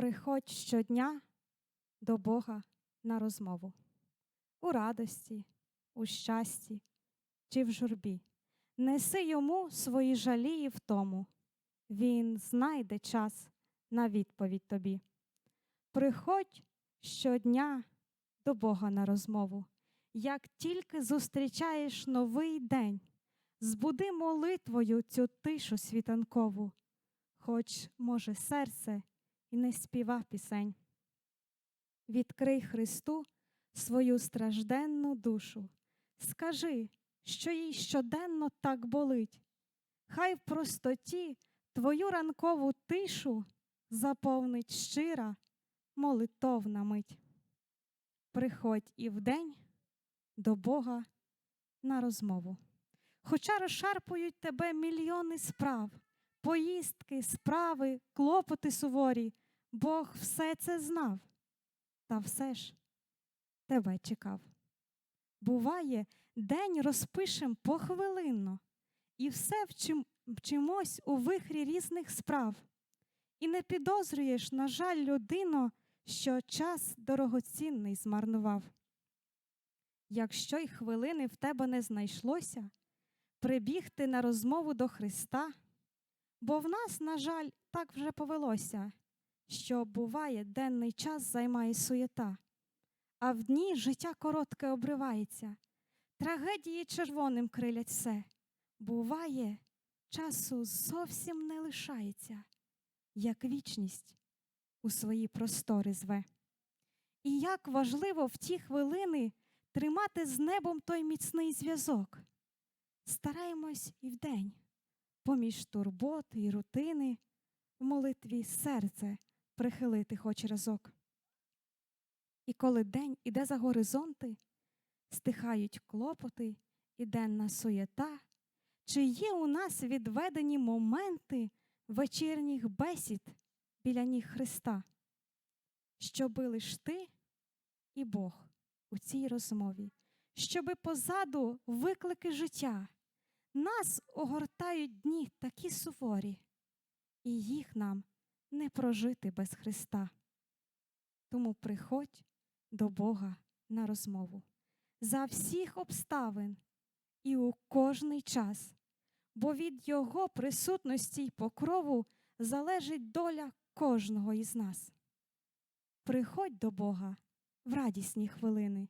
Приходь щодня до Бога на розмову у радості, у щасті чи в журбі. Неси йому свої жалі і втому. Він знайде час на відповідь тобі. Приходь щодня до Бога на розмову. Як тільки зустрічаєш новий день, збуди молитвою цю тишу світанкову, хоч, може, серце і не співа пісень. Відкрий Христу свою стражденну душу, скажи, що їй щоденно так болить. Хай в простоті твою ранкову тишу заповнить щира молитовна мить. Приходь і вдень до Бога на розмову. Хоча розшарпують тебе мільйони справ, поїздки, справи, клопоти суворі, Бог все це знав, та все ж тебе чекав. Буває, день розпишем похвилинно, і все вчим, вчимось у вихрі різних справ. І не підозрюєш, на жаль, людино, що час дорогоцінний змарнував. Якщо й хвилини в тебе не знайшлося, прибігти на розмову до Христа, бо в нас, на жаль, так вже повелося, що буває, денний час займає суєта, а в дні життя коротке обривається, трагедії червоним крилять все. Буває, часу зовсім не лишається, як вічність у свої простори зве. І як важливо в ті хвилини тримати з небом той міцний зв'язок. Стараємось і вдень, поміж турботи і рутини, в молитві серце прихилити хоч разок. І коли день іде за горизонти, стихають клопоти і денна суєта, чи є у нас відведені моменти вечірніх бесід біля ніг Христа, щоби лиш ти і Бог у цій розмові, щоби позаду виклики життя. Нас огортають дні такі суворі, і їх нам не прожити без Христа. Тому приходь до Бога на розмову за всіх обставин і у кожний час, бо від Його присутності й покрову залежить доля кожного із нас. Приходь до Бога в радісні хвилини,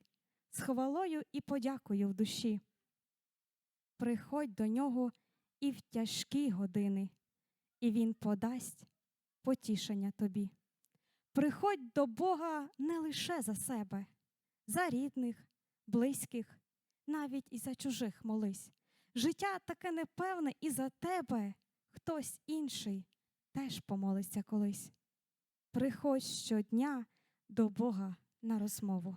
з хвалою і подякою в душі. Приходь до нього і в тяжкі години, і Він подасть потішення тобі. Приходь до Бога не лише за себе, за рідних, близьких, навіть і за чужих молись. Життя таке непевне і за тебе хтось інший теж помолиться колись. Приходь щодня до Бога на розмову,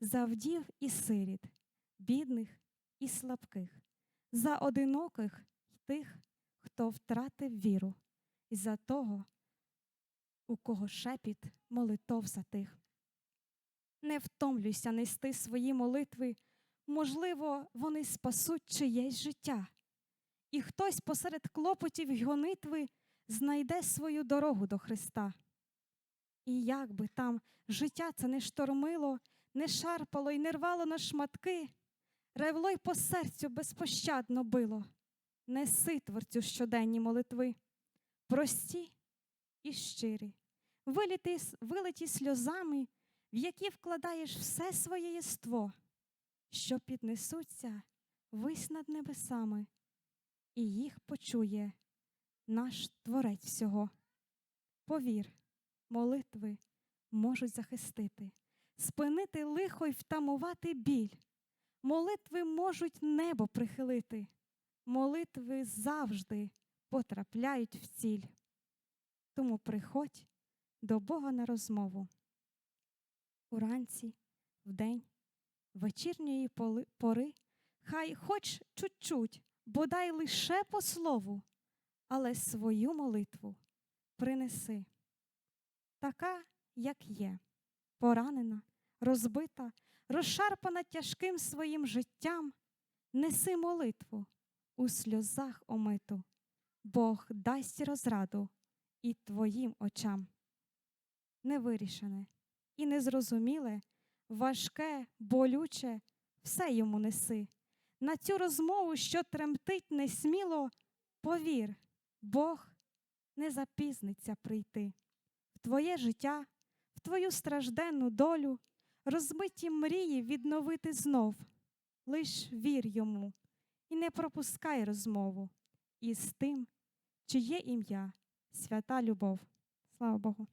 за вдів і сиріт, бідних і слабких, за одиноких й тих, хто втратив віру, і за того, у кого шепіт молитов затих. Не втомлюйся нести свої молитви, можливо, вони спасуть чиєсь життя, і хтось посеред клопотів й гонитви знайде свою дорогу до Христа. І як би там життя це не штормило, не шарпало й не рвало на шматки, ревло й по серцю безпощадно било, неси творцю щоденні молитви, прості і щирі, виліті, вилиті сльозами, в які вкладаєш все своє єство, що піднесуться вись над небесами, і їх почує наш Творець всього. Повір молитви можуть захистити, спинити лихо й втамувати біль. Молитви можуть небо прихилити, молитви завжди потрапляють в ціль. Тому приходь до Бога на розмову. Уранці, вдень, вечірньої пори, хай хоч чуть-чуть, бодай лише по слову, але свою молитву принеси така, як є, поранена, розбита, розшарпана тяжким своїм життям, неси молитву у сльозах омиту, Бог дасть розраду і твоїм очам. невирішене і незрозуміле, важке, болюче, все йому неси. На цю розмову, що тремтить несміло, повір, Бог не запізниться прийти. В твоє життя, в твою стражденну долю, розбиті мрії відновити знов. Лиш вір йому і не пропускай розмову із тим, чиє ім'я свята любов. Слава Богу.